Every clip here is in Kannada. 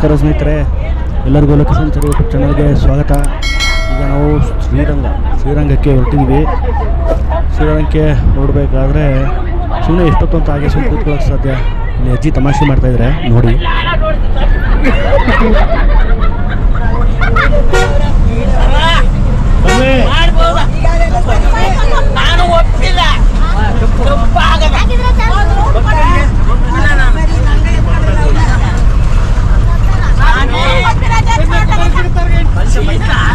ನಮಸ್ಕಾರ ಸ್ನೇಹಿತರೆ. ಎಲ್ಲರಿಗೂ ಲೊಕೇಶನ್ ಸರಿ ಯೂಟ್ಯೂಬ್ ಚಾನಲ್ಗೆ ಸ್ವಾಗತ. ಈಗ ನಾವು ಶ್ರೀರಂಗ, ಶ್ರೀರಂಗಕ್ಕೆ ಹೊರಟಿದ್ವಿ. ಶ್ರೀರಂಗಕ್ಕೆ ನೋಡಬೇಕಾದ್ರೆ ಸುಮ್ಮನೆ ಎಷ್ಟೊತ್ತು ಹಾಗೆ ಸುಮ್ಮನೆ ಕೂತ್ಕೊಳ್ಳೋಕೆ ಸಾಧ್ಯ. ಇಲ್ಲಿ ಅಜ್ಜಿ ತಮಾಷೆ ಮಾಡ್ತಾಯಿದ್ರೆ ನೋಡಿ. ಒಪ್ಪಿಲ್ಲ. 什么意思啊？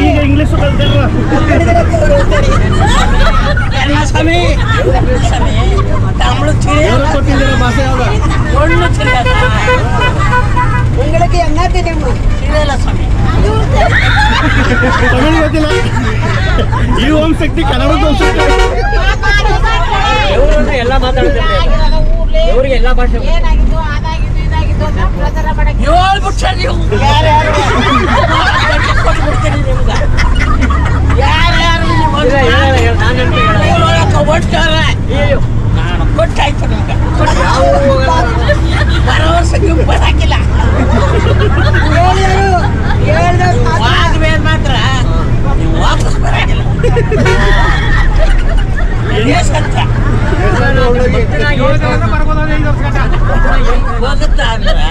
ಈಗ ಇಂಗ್ಲೀಷು ಸ್ವಾಮಿ ಸ್ವಾಮಿ ತಮಿಳು ತಿಳಿಯಲ್ಲ ಭಾಷೆ ಯಾವ್ದು ಒಳ್ಳೆ ತಿಳಿಯಲ್ಲ உங்களுக்கு என்ன தெரியும் ತಿಳಿಯಲ್ಲ ಸ್ವಾಮಿ ತಮಿಳು ಗೊತ್ತಿಲ್ಲ ಈ ಓಂ ಶಕ್ತಿ ಕನ್ನಡ ಓಂ ಶಕ್ತಿ ಎಲ್ಲ ಮಾತಾಡ್ತಾರೆ ಇವ್ರಿಗೆ ಎಲ್ಲ ಭಾಷೆ ಹೇಳ್ಬಿಟ್ರೆ ನೀವು. ಕೊಟ್ಬಿಡ್ತೀನಿ ನಿಮ್ಗೆ ಯಾರ್ಯಾರು ಹೇಳ, ನಾನು ಕೊಟ್ಟಾಯ್ತು ನಿಮ್ಗೆ ಭರವಸೆ ನೀವು ಬರಾಕಿಲ್ಲ ಆದ್ಮೇಲೆ ಮಾತ್ರ ನೀವು ವಾಪಸ್ ಬರಾಕಿಲ್ಲ ಇದೇ ಸತ್ಯ ಹೋಗುತ್ತಾ ಅಂದ್ರೆ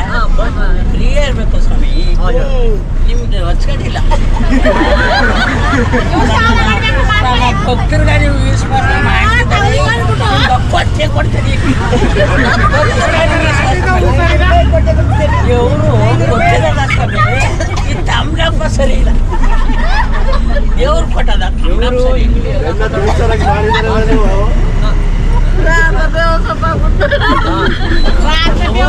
ಕ್ರಿಯೆ ಇರ್ಬೇಕು ಸ್ವಾಮಿ ನಿಮ್ದು ಹೊಚ್ಕೊಂಡಿಲ್ಲ ಭಕ್ತರಿಗೆ ನೀವು ವಿಶ್ವಾಸ ಮಾಡ್ತಿದ್ದೀರಿ ಕೊಟ್ಟೆ ಕೊಡ್ತೀನಿ ಇವರು ಗೊತ್ತಿರಲ್ಲ ಸ್ವಾಮಿ ಈ ತಮ್ಲಪ್ಪ ಸರಿ ಇಲ್ಲ ದೇವ್ರು ಕೊಟ್ಟದ ತಮ್ಲಪ್ಪ ಸರಿ ಇಲ್ಲ. ಓ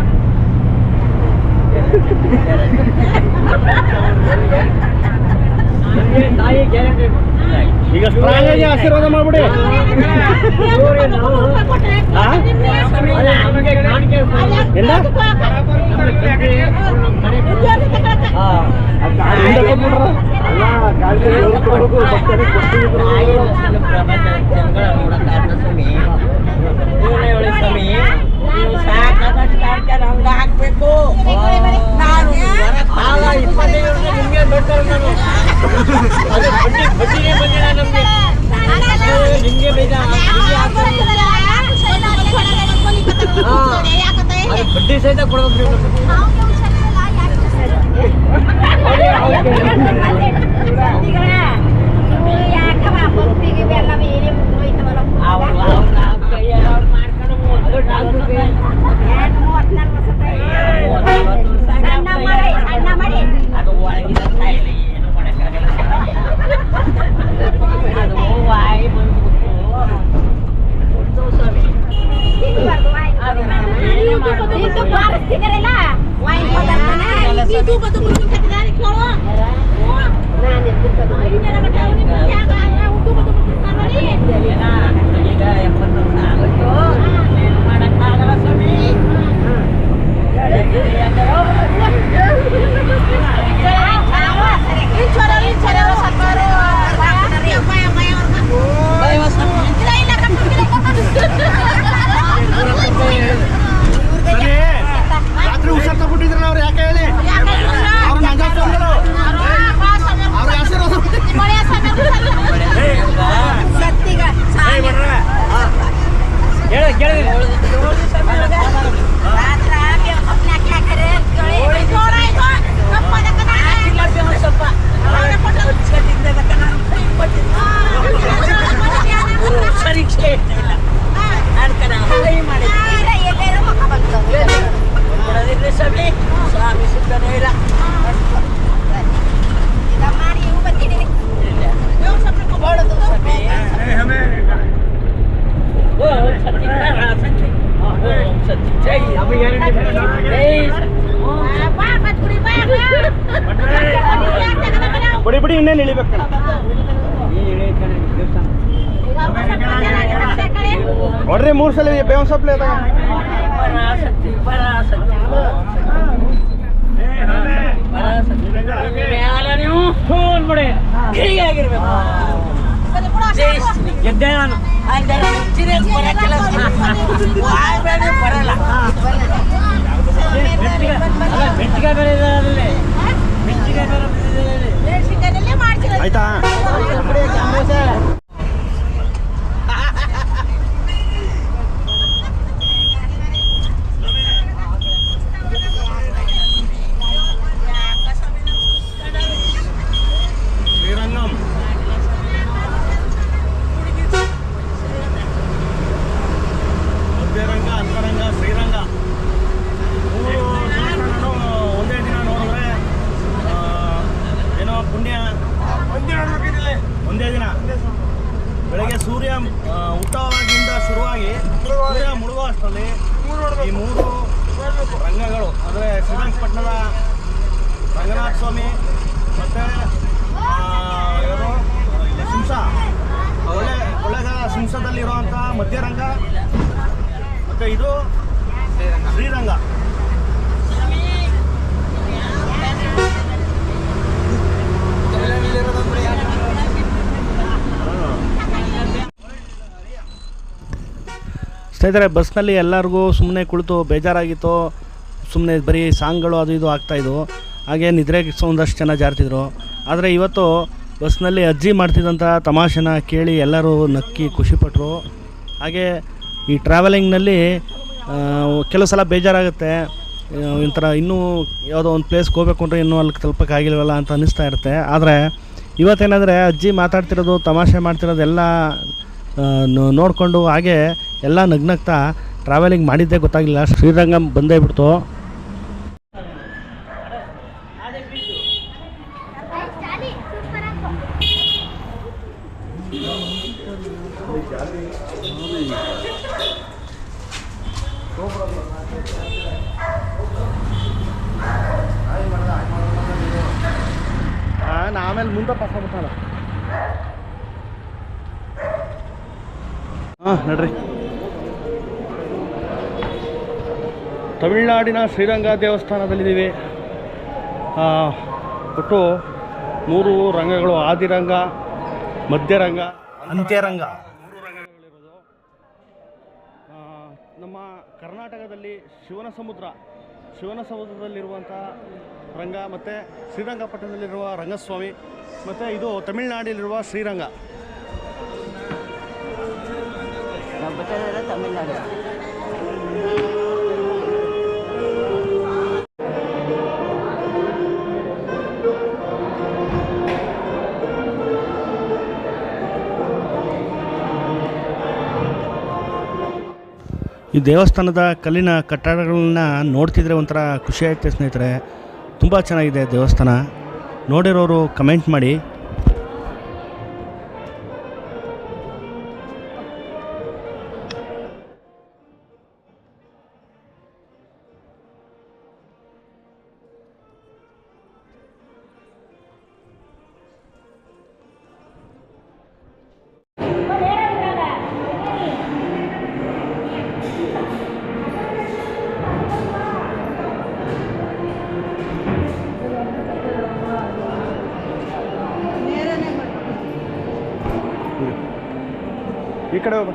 ಈಗ ಸ್ಟ್ರಾಂಗ್ ಆಗಿ ಆಶೀರ್ವಾದ ಮಾಡ್ಬಿಡಿ ಸ್ವಾಮಿ ಎಲ್ಲ ಹಾಕ್ಬೇಕು ನಾನು ಆಗ ಇಪ್ಪತ್ತೈದು ವರ್ಷ ನಿಮಗೆ ದೊಡ್ಡವ್ರು ನಾನು? ಅದು ಬಡ್ಡಿ ಬಂದಿಲ್ಲ ನಮ್ಗೆ? ನಿಮ್ಗೆ ಬೇಜ ಬಡ್ಡಿ ಸಹಿತ ಕೊಡ್ಬೇಕು ನೀವು ನಮ್ಗೆ. ಬನ್ನಿ, ಮೂರ್ ಸಲ ಜೈ ಸಪ್ಲೆ ಶ್ರೀ ಗೆದ್ದೆ ನಾನು. ಬರಲ್ಲ ಮೆಟ್ಟಿಗೆ ಅಲ್ಲ ಮೆಟ್ಟಿಗೆ ಬೇರೆ ಇದೆ ಅದರಲ್ಲಿ ಮೆಟ್ಟಿಗೆ ಬೇರೆ ಇದೆ ಅದರಲ್ಲಿ. ಮೆಣಸಿನ್ಕಾಯಿನಲ್ಲೇ ಮಾಡ್ಸಿರೋದು. ಆಯ್ತಾ ಶ್ರೀರಂಗಂ ಮಧ್ಯರಂಗ ಅಂತರಂಗ ಶ್ರೀರಂಗ ಮೂರು ದೇವಸ್ಥಾನನೂ ಒಂದೇ ದಿನ ನೋಡಿದ್ರೆ ಆ, ಏನೋ ಪುಣ್ಯ ಒಂದೇ ದಿನ ಬೆಳಗ್ಗೆ ಸೂರ್ಯ ಆ, ಹುಟ್ಟುವಾಗಿಂದ ಶುರುವಾಗಿ ಸೂರ್ಯ ಮುಳುಗೋ ಅಷ್ಟರಲ್ಲಿ ಈ ಮೂರು ರಂಗಗಳು ಅಂದರೆ ಶ್ರೀರಂಗಪಟ್ಟಣದ ರಂಗನಾಥ ಸ್ವಾಮಿ ಮತ್ತು ಸಿಂಸ. ಒಳ್ಳೆ ಕೊಳ್ಳೆಗಾಲ ಸಿಂಸದಲ್ಲಿರುವಂಥ ಮಧ್ಯರಂಗ, ಮತ್ತು ಇದು ಶ್ರೀರಂಗ. ಸ್ನೇಹಿತರೆ, ಬಸ್ನಲ್ಲಿ ಎಲ್ಲರಿಗೂ ಸುಮ್ಮನೆ ಕುಳಿತು ಬೇಜಾರಾಗಿತ್ತು. ಸುಮ್ಮನೆ ಬರೀ ಸಾಂಗ್ಗಳು ಅದು ಇದು ಆಗ್ತಾಯಿದ್ವು ಹಾಗೆ ನಿದ್ರೆಗೆ ಒಂದಷ್ಟು ಜನ ಜಾರ್ತಿದ್ರು. ಆದರೆ ಇವತ್ತು ಬಸ್ನಲ್ಲಿ ಅಜ್ಜಿ ಮಾಡ್ತಿದ್ದಂಥ ತಮಾಷೆನ ಕೇಳಿ ಎಲ್ಲರೂ ನಕ್ಕಿ ಖುಷಿಪಟ್ಟರು ಹಾಗೆ ಈ ಟ್ರಾವೆಲಿಂಗ್ನಲ್ಲಿ ಕೆಲವು ಸಲ ಬೇಜಾರಾಗುತ್ತೆ. ಒಂಥರ ಇನ್ನೂ ಯಾವುದೋ ಒಂದು ಪ್ಲೇಸ್ಗೆ ಹೋಗ್ಬೇಕು ಅಂದರೆ ಇನ್ನೂ ಅಲ್ಲಿ ತಲುಪಕ್ಕಾಗಿಲ್ವಲ್ಲ ಅಂತ ಅನ್ನಿಸ್ತಾ ಇರುತ್ತೆ. ಆದರೆ ಇವತ್ತೇನೆಂದರೆ ಅಜ್ಜಿ ಮಾತಾಡ್ತಿರೋದು, ತಮಾಷೆ ಮಾಡ್ತಿರೋದೆಲ್ಲ ನೋಡಿಕೊಂಡು ಹಾಗೆ ಎಲ್ಲ ನಗ್ನಗ್ತಾ ಟ್ರಾವೆಲಿಂಗ್ ಮಾಡಿದ್ದೇ ಗೊತ್ತಾಗಲಿಲ್ಲ. ಶ್ರೀರಂಗಂ ಬಂದೇ ಬಿಡ್ತು. ಆಮೇಲೆ ಮುಂದೆ ಪಾಸ್ ಆಗ್ಬಿಟ್ಟಲ್ಲ ಹಾಂ, ನಡ್ರಿ. ತಮಿಳುನಾಡಿನ ಶ್ರೀರಂಗ ದೇವಸ್ಥಾನದಲ್ಲಿದ್ದೀವಿ. ಒಟ್ಟು ಮೂರು ರಂಗಗಳು, ಆದಿರಂಗ, ಮಧ್ಯರಂಗ. ಅಂತ್ಯರಂಗ ಮೂರು ರಂಗಗಳಿರೋದು ಆ, ನಮ್ಮ ಕರ್ನಾಟಕದಲ್ಲಿ ಶಿವನ ಸಮುದ್ರ ಶಿವನ ಸಮುದ್ರದಲ್ಲಿರುವಂಥ ರಂಗ ಮತ್ತು ಶ್ರೀರಂಗಪಟ್ಟಣದಲ್ಲಿರುವ ರಂಗಸ್ವಾಮಿ ಮತ್ತು ಇದು ತಮಿಳುನಾಡಿನಲ್ಲಿರುವ ಶ್ರೀರಂಗ. ತಮಿಳ್ನಾಡು. ಈ ದೇವಸ್ಥಾನದ ಕಲ್ಲಿನ ಕಟ್ಟಡಗಳನ್ನ ನೋಡ್ತಿದ್ರೆ ಒಂಥರ ಖುಷಿ ಆಯ್ತು ಸ್ನೇಹಿತರೆ. ತುಂಬ ಚೆನ್ನಾಗಿದೆ ದೇವಸ್ಥಾನ. ನೋಡಿರೋರು ಕಮೆಂಟ್ ಮಾಡಿ. ಈ ಕಡೆ ಹೋಗ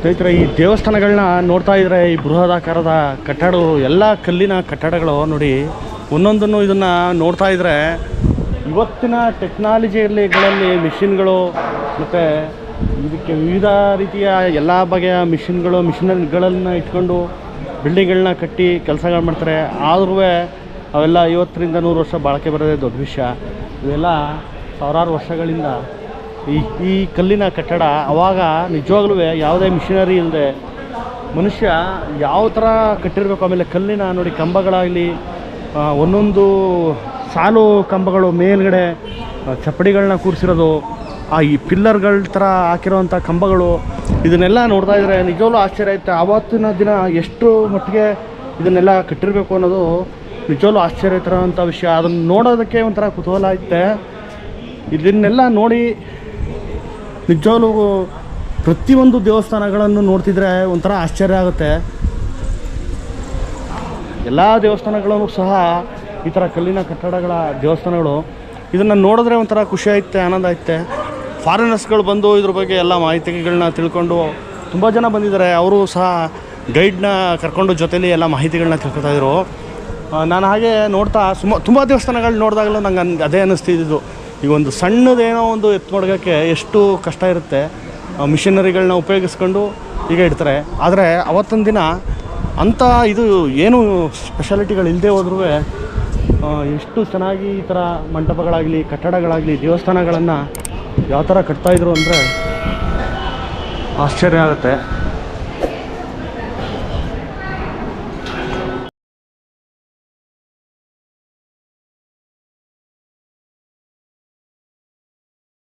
ಸ್ನೇಹಿತರೆ, ಈ ದೇವಸ್ಥಾನಗಳನ್ನ ನೋಡ್ತಾ ಇದ್ರೆ ಈ ಬೃಹದಾಕಾರದ ಕಟ್ಟಡ ಎಲ್ಲ ಕಲ್ಲಿನ ಕಟ್ಟಡಗಳು ನೋಡಿ, ಒಂದೊಂದನ್ನು ಇದನ್ನು ನೋಡ್ತಾ ಇದ್ರೆ ಇವತ್ತಿನ ಟೆಕ್ನಾಲಜಿಗಳಲ್ಲಿ ಮಿಷಿನ್ಗಳು ಮತ್ತು ಇದಕ್ಕೆ ವಿವಿಧ ರೀತಿಯ ಎಲ್ಲ ಬಗೆಯ ಮಿಷಿನ್ಗಳು ಮಿಷಿನರಿಗಳನ್ನು ಇಟ್ಕೊಂಡು ಬಿಲ್ಡಿಂಗ್ಗಳನ್ನ ಕಟ್ಟಿ ಕೆಲಸಗಳು ಮಾಡ್ತಾರೆ. ಆದ್ರೂ ಅವೆಲ್ಲ ಐವತ್ತರಿಂದ ನೂರು ವರ್ಷ ಬಾಳಿಕೆ ಬರೋದೇ ದೊಡ್ಡ ವಿಷಯ. ಇವೆಲ್ಲ ಸಾವಿರಾರು ವರ್ಷಗಳಿಂದ ಈ ಈ ಕಲ್ಲಿನ ಕಟ್ಟಡ ಅವಾಗ ನಿಜವಾಗ್ಲೂ ಯಾವುದೇ ಮಿಷಿನರಿ ಇಲ್ಲದೆ ಮನುಷ್ಯ ಯಾವ ಥರ ಕಟ್ಟಿರಬೇಕು? ಆಮೇಲೆ ಕಲ್ಲಿನ ನೋಡಿ ಕಂಬಗಳಾಗಲಿ ಒಂದೊಂದು ಸಾಲು ಕಂಬಗಳು ಮೇಲ್ಗಡೆ ಚಪ್ಪಡಿಗಳನ್ನ ಕೂರಿಸಿರೋದು, ಆ, ಈ ಪಿಲ್ಲರ್ಗಳ ಥರ ಹಾಕಿರೋವಂಥ ಕಂಬಗಳು, ಇದನ್ನೆಲ್ಲ ನೋಡ್ತಾ ಇದ್ರೆ ನಿಜವಾಗ್ಲೂ ಆಶ್ಚರ್ಯ ಆಯಿತು. ಆವತ್ತಿನ ದಿನ ಎಷ್ಟು ಮಟ್ಟಿಗೆ ಇದನ್ನೆಲ್ಲ ಕಟ್ಟಿರಬೇಕು ಅನ್ನೋದು ನಿಜವಾಗ್ಲೂ ಆಶ್ಚರ್ಯ ತರೋವಂಥ ವಿಷಯ. ಅದನ್ನು ನೋಡೋದಕ್ಕೆ ಒಂಥರ ಕುತೂಹಲ ಐತೆ ಇದನ್ನೆಲ್ಲ ನೋಡಿ ನಿಜವಲ್ಲೂ ಪ್ರತಿಯೊಂದು ದೇವಸ್ಥಾನಗಳನ್ನು ನೋಡ್ತಿದ್ರೆ ಒಂಥರ ಆಶ್ಚರ್ಯ ಆಗುತ್ತೆ. ಎಲ್ಲ ದೇವಸ್ಥಾನಗಳಲ್ಲೂ ಸಹ ಈ ಥರ ಕಲ್ಲಿನ ಕಟ್ಟಡಗಳ ದೇವಸ್ಥಾನಗಳು, ಇದನ್ನು ನೋಡಿದ್ರೆ ಒಂಥರ ಖುಷಿ ಐತೆ ಆನಂದ ಐತೆ ಫಾರಿನರ್ಸ್ಗಳು ಬಂದು ಇದ್ರ ಬಗ್ಗೆ ಎಲ್ಲ ಮಾಹಿತಿಗಳನ್ನ ತಿಳ್ಕೊಂಡು ತುಂಬ ಜನ ಬಂದಿದ್ದಾರೆ. ಅವರು ಸಹ ಗೈಡ್ನ ಕರ್ಕೊಂಡು ಜೊತೇಲಿ ಎಲ್ಲ ಮಾಹಿತಿಗಳನ್ನ ತಿಳ್ಕೊತಾ ಇದ್ರು. ನಾನು ಹಾಗೆ ನೋಡ್ತಾ ಸುಮ, ತುಂಬ ದೇವಸ್ಥಾನಗಳು ನೋಡಿದಾಗಲೂ ನಂಗೆ ಅನ್, ಅದೇ ಅನ್ನಿಸ್ತಿದ್ದು ಈಗ ಒಂದು ಸಣ್ಣದೇನೋ ಒಂದು ಎತ್ತು ಮಡಗೋಕ್ಕೆ ಎಷ್ಟು ಕಷ್ಟ ಇರುತ್ತೆ. ಮಿಷನರಿಗಳನ್ನ ಉಪಯೋಗಿಸ್ಕೊಂಡು ಈಗ ಇಡ್ತಾರೆ. ಆದರೆ ಅವತ್ತೊಂದು ದಿನ ಅಂಥ ಇದು ಏನು ಸ್ಪೆಷಾಲಿಟಿಗಳು ಇಲ್ಲದೆ ಹೋದ್ರೂ ಎಷ್ಟು ಚೆನ್ನಾಗಿ ಈ ಥರ ಮಂಟಪಗಳಾಗಲಿ, ಕಟ್ಟಡಗಳಾಗಲಿ, ದೇವಸ್ಥಾನಗಳನ್ನು ಯಾವ ಥರ ಕಟ್ತಾಯಿದ್ರು ಅಂದರೆ ಆಶ್ಚರ್ಯ ಆಗುತ್ತೆ.